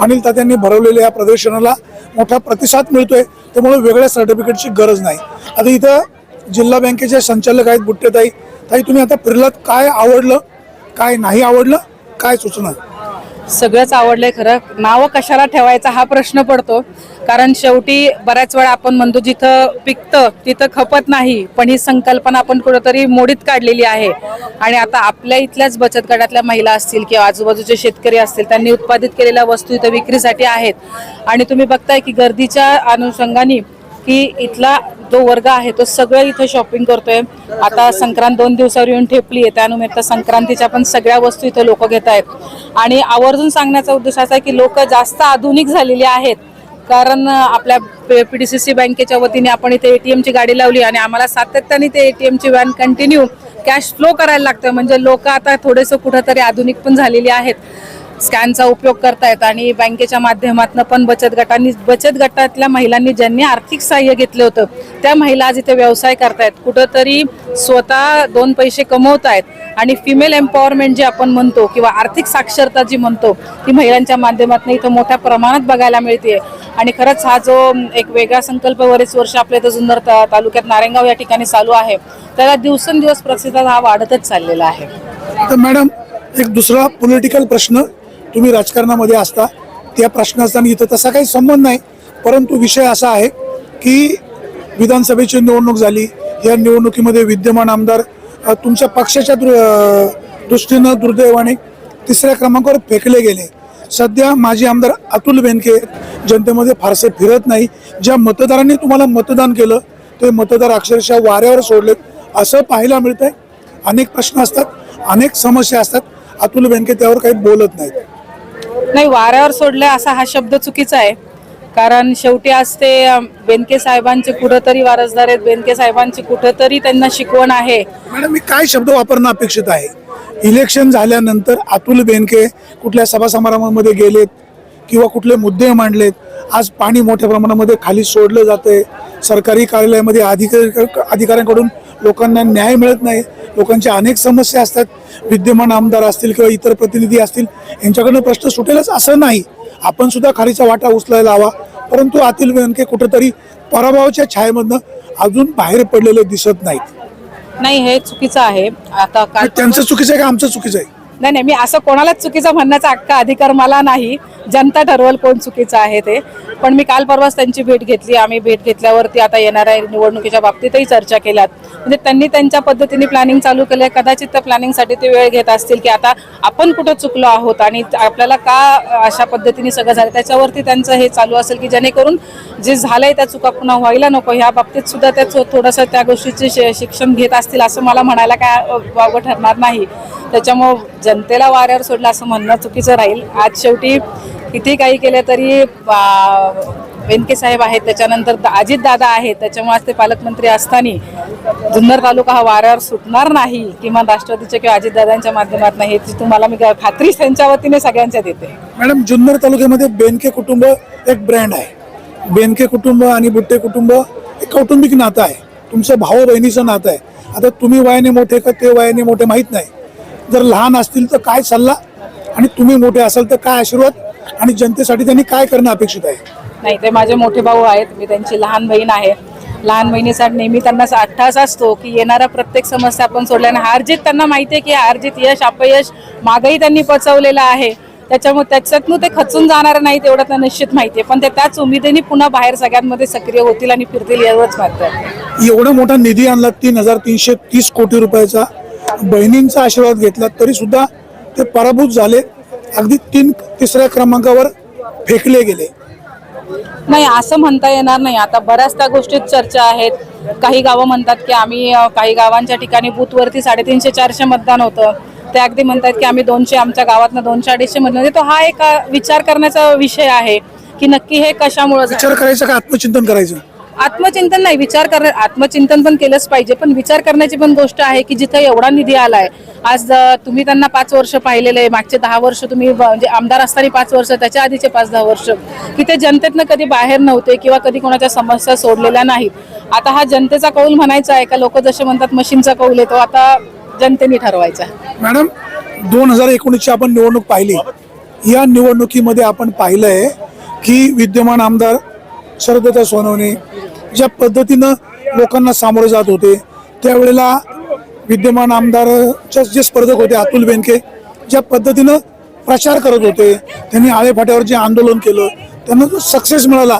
अनिल तात्यांनी भरवलेल्या या प्रदर्शनाला मोठा प्रतिसाद मिळतोय. त्यामुळे वेगळ्या सर्टिफिकेटची गरज नाही. आता इथं जिल्हा बँकेचे संचालक आहेत बुट्टेताई. ताई तुम्ही आता फिरलात. काय आवडलं? काय नाही आवडलं? काय सूचना? सगळंच आवडलंय खरं. नावं कशाला ठेवायचा हा प्रश्न पडतो. कारण शेवटी बऱ्याच वेळा आपण म्हणतो जिथं पिकतं तिथं खपत नाही पण ही संकल्पना आपण कुठंतरी मोडीत काढलेली आहे. आणि आता आपल्या इथल्याच बचत गटातल्या महिला असतील किंवा आजूबाजूचे शेतकरी असतील त्यांनी उत्पादित केलेल्या वस्तू इथं विक्रीसाठी आहेत. आणि तुम्ही बघताय की गर्दीच्या अनुषंगाने की इथला जो वर्ग आहे तो सगळं इथं शॉपिंग करतोय. आता संक्रांत दोन दिवसावर येऊन ठेपली आहे त्यानिमित्त संक्रांतीच्या पण सगळ्या वस्तू इथं लोक घेत आहेत आणि आवर्जून सांगण्याचा उद्देश असा आहे की लोक जास्त आधुनिक झालेली आहेत. कारण आपल्या पी डी सी सी बँकेच्या वतीने आपण इथे एटीएमची गाडी लावली आणि आम्हाला सातत्याने ते एटीएमची व्हॅन कंटिन्यू कॅश फ्लो करायला लागतं. म्हणजे लोक आता थोडेसं कुठंतरी आधुनिक पण झालेली आहेत. स्कॅनचा उपयोग करतायत आणि बँकेच्या माध्यमातून पण बचत गटांनी बचत गटातल्या महिलांनी ज्यांनी आर्थिक सहाय्य घेतलं होतं त्या महिला आज इथे व्यवसाय करतायत. कुठंतरी स्वतः दोन पैसे कमवत आहेत आणि फिमेल एम्पॉवरमेंट जे आपण म्हणतो किंवा आर्थिक साक्षरता जी म्हणतो ती महिलांच्या माध्यमातून इथं मोठ्या प्रमाणात बघायला मिळते आणि खरंच हा जो एक वेगळा संकल्प बरेच वर्ष आपल्या इथं जुन्नर तालुक्यात नारायणगाव या ठिकाणी चालू आहे. त्याला दिवसेंदिवस प्रतिसाद हा वाढतच चाललेला आहे. तर मॅडम एक दुसरा पॉलिटिकल प्रश्न तुम्ही राजकारणामध्ये असता त्या प्रश्नाचा आणि इथं तसा काही संबंध नाही परंतु विषय असा आहे की विधानसभेची निवडणूक झाली या निवडणुकीमध्ये विद्यमान आमदार तुमच्या पक्षाच्या दृ दृष्टीनं दुर्दैवाने तिसऱ्या क्रमांकावर फेकले गेले. सध्या माजी आमदार अतुल बेनके जनतेमध्ये फारसे फिरत नाही. ज्या मतदारांनी तुम्हाला मतदान केलं ते मतदार अक्षरशः वाऱ्यावर सोडलेत. असं पाहायला मिळतंय. अनेक प्रश्न असतात अनेक समस्या असतात. अतुल बेनके त्यावर काही बोलत नाहीत. नाही वाऱ्यावर सोडलं असा हा शब्द चुकीचा आहे. कारण शेवटी आज ते बेनके साहेबांचे कुठंतरी वारसदार आहेत. बेनके साहेबांची कुठंतरी त्यांना शिकवण आहे. मॅडम मी काय शब्द वापरणं अपेक्षित आहे? इलेक्शन झाल्यानंतर अतुल बेनके कुठल्या सभासमारंभामध्ये गेलेत किंवा कुठले मुद्दे मांडलेत आज पाणी मोठ्या प्रमाणामध्ये खाली सोडलं जातंय. सरकारी कार्यालयामध्ये अधिकारी अधिकाऱ्यांकडून लोकांना न्याय मिळत नाही. लोकांच्या अनेक समस्या असतात. विद्यमान आमदार असतील किंवा इतर प्रतिनिधी असतील यांच्याकडनं प्रश्न सुटेलच असं नाही. आपण सुद्धा खालीचा वाटा उचलायला हवा. परंतु अतुल बेनके कुठंतरी पराभवाच्या छायेमधनं अजून बाहेर पडलेले दिसत नाहीत. नाही हे चुकीचं आहे. आता काल त्यांचं चुकीचं आहे का आमचं चुकीचं आहे? नाही नाही मी असं कोणालाच चुकीचं म्हणण्याचा हक्क अधिकार मला नाही. जनता ठरवल कोण चुकीचं आहे ते. पण मी काल परवाच त्यांची भेट घेतली. आम्ही भेट घेतल्यावरती आता येणाऱ्या निवडणुकीच्या बाबतीतही चर्चा केल्यात. म्हणजे त्यांनी त्यांच्या पद्धतीने प्लॅनिंग चालू केलंय कदाचित त्या प्लॅनिंगसाठी ते वेळ घेत असतील की आता आपण कुठं चुकलो आहोत आणि आपल्याला का अशा पद्धतीने सगळं झालं? त्याच्यावरती त्यांचं हे चालू असेल की जेणेकरून जे झालंय त्या चुका पुन्हा व्हायला नको. ह्या बाबतीत सुद्धा त्या थोडंसं त्या गोष्टीचे शिक्षण घेत असतील असं मला म्हणायला काय अ, ठरणार नाही. त्याच्यामुळं जनतेला वाऱ्यावर सोडलं असं म्हणणं चुकीचं राहील. आज शेवटी किती काही केलं तरी आ, साहेब आहेत त्याच्यानंतर अजित दादा आहेत त्याच्यामुळे आज ते पालकमंत्री असताना जुन्नर तालुका हा वाऱ्यावर सुटणार नाही किमान राष्ट्रवादीच्या किंवा अजितदादांच्या नाही याची तुम्हाला मी खात्री त्यांच्या वतीने सगळ्यांच्या देते. मॅडम जुन्नर तालुक्यामध्ये बेनके कुटुंब एक ब्रँड आहे. बेनके कुटुंब आणि बुट्टे कुटुंब एक कौटुंबिक नातं आहे. तुमचं भाऊ बहिणीचं नातं आहे. आता तुम्ही वयाने मोठे का ते वयाने मोठे माहीत नाही. जर लहान असतील तर काय सल्ला? आणि तुम्ही मोठे असाल तर काय आशीर्वाद? आणि जनतेसाठी त्यांनी काय करणं अपेक्षित आहे? नाही ते माझे मोठे भाऊ आहेत. मी त्यांची लहान बहीण आहे. लहान बहिणीसाठी नेहमी त्यांना असा अट्टास असतो की येणाऱ्या प्रत्येक समस्या आपण सोडल्याने हारजीत त्यांना माहिती आहे की हारजीत यश अपयश मागही त्यांनी पचवलेलं आहे. त्याच्यामुळे त्याच्यातनं ते खचून जाणार नाही तेवढं त्यांना निश्चित माहिती आहे. पण ते त्याच उमेदीने पुन्हा बाहेर सगळ्यांमध्ये सक्रिय होतील आणि फिरतील एवढंच मात्र एवढा मोठा निधी आणला तीन हजार तीनशे तीस कोटी रुपयाचा बहिणींचा आशीर्वाद घेतला तरी सुद्धा ते पराभूत झाले. अगदी तीन तिसऱ्या क्रमांकावर फेकले गेले. नाही असं म्हणता येणार नाही. आता बऱ्याच त्या गोष्टीत चर्चा आहेत. काही गावं म्हणतात की आम्ही काही गावांच्या ठिकाणी बूथवरती साडेतीनशे चारशे मतदान होतं. ते अगदी म्हणतात की आम्ही दोनशे आमच्या गावातनं दोनशे अडीचशे मतदान म्हणजे तो हा एक विचार करण्याचा विषय आहे की नक्की हे कशामुळे विचार करायचा का आत्मचिंतन करायचं? आत्मचिंतन नाही विचार कर आत्मचिंतन पण केलंच पाहिजे पण विचार करण्याची पण गोष्ट आहे की जिथं एवढा निधी आलाय आज तुम्ही त्यांना पाच वर्ष पाहिलेले आहे मागचे दहा वर्ष तुम्ही म्हणजे आमदार असताना पाच वर्ष त्याच्या आधीचे पाच दहा वर्ष की ते जनतेतनं कधी बाहेर नव्हते किंवा कधी कोणाच्या समस्या सोडलेल्या नाहीत. आता हा जनतेचा कौल म्हणायचा आहे का? लोक जसे म्हणतात मशीनचा कौल आहे तो आता जनतेने ठरवायचा मॅडम दोन हजार एकोणीसची आपण निवडणूक पाहिली. या निवडणुकीमध्ये आपण पाहिलं आहे की विद्यमान आमदार शरदत्ता सोनवणे ज्या पद्धतीनं लोकांना सामोरे जात होते त्यावेळेला विद्यमान आमदारच्या जे स्पर्धक होते अतुल बेनके ज्या पद्धतीनं प्रचार करत होते त्यांनी आळेफाट्यावर जे आंदोलन केलं त्यांना जो सक्सेस मिळाला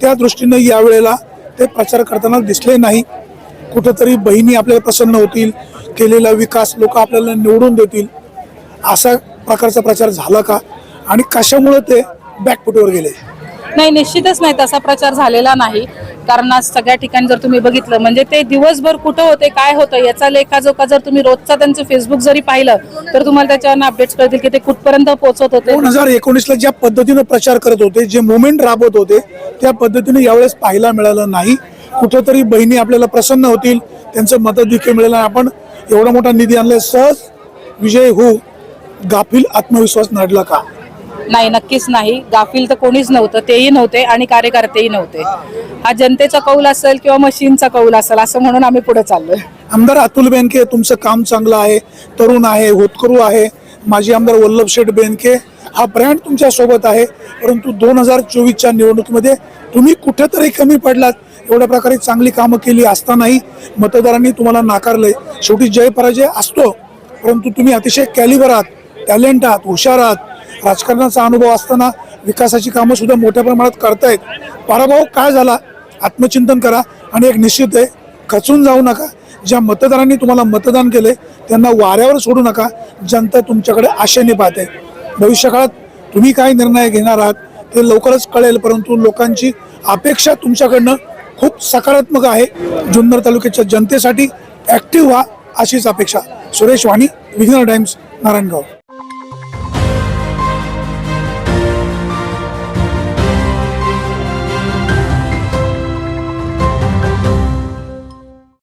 त्या दृष्टीनं यावेळेला ते प्रचार करताना दिसले नाही. कुठंतरी बहिणी आपल्याला प्रसन्न होतील केलेला विकास लोक आपल्याला निवडून देतील असा प्रकारचा प्रचार झाला का? आणि कशामुळे ते बॅकफुटवर गेले? नाही निश्चितच नाही तसा प्रचार झालेला नाही. कारण आज सगळ्या ठिकाणी जर तुम्ही बघितलं म्हणजे ते दिवसभर कुठं होते काय होतं याचा लेखाजोखा जर तुम्ही रोजचा त्यांचं फेसबुक जरी पाहिलं तर तुम्हाला त्याच्यावर अपडेट्स कळतील की ते कुठपर्यंत पोहोचत होते. दोन हजार एकोणीसला ज्या पद्धतीनं प्रचार करत होते जे मुवमेंट राबवत होते त्या पद्धतीने यावेळेस पाहायला मिळालं नाही. कुठंतरी बहिणी आपल्याला प्रसन्न होतील त्यांचं मतदेखील मिळेल आपण एवढा मोठा निधी आणलाय. सहज विजय होऊ गाफील आत्मविश्वास नडला का? नाही नक्कीच नाही. गाफील तर कोणीच नव्हतं तेही नव्हते आणि कार्यकर्तेही नव्हते. हा जनतेचा कौल असेल किंवा मशीनचा कौल असेल असं म्हणून आम्ही पुढे चाललोय. आमदार अतुल बेनके तुमचं काम चांगलं आहे तरुण आहे होतकरू आहे. माजी आमदार वल्लभ शेठ बेनके हा ब्रँड तुमच्यासोबत आहे. परंतु दोन हजार चोवीसच्या निवडणुकीमध्ये तुम्ही कुठेतरी कमी पडलात. एवढ्या प्रकारे चांगली कामं केली असतानाही मतदारांनी तुम्हाला नाकारले शेवटी जय पराजय असतो. परंतु तुम्ही अतिशय कॅलिबर आहात टॅलेंट आहात हुशार आहात. राजकारणाचा अनुभव असताना विकासाची कामं सुद्धा मोठ्या प्रमाणात करतायत. पराभव काय झाला? आत्मचिंतन करा आणि एक निश्चित आहे खचून जाऊ नका. ज्या मतदारांनी तुम्हाला मतदान केले त्यांना वाऱ्यावर सोडू नका. जनता तुमच्याकडे आशेने पाहते. भविष्यकाळात तुम्ही काय निर्णय घेणार आहात ते लवकरच कळेल परंतु लोकांची अपेक्षा तुमच्याकडनं खूप सकारात्मक आहे. जुन्नर तालुक्याच्या जनतेसाठी ॲक्टिव्ह व्हा अशीच अपेक्षा. सुरेश वाणी विघ्नर टाइम्स नारायणगाव.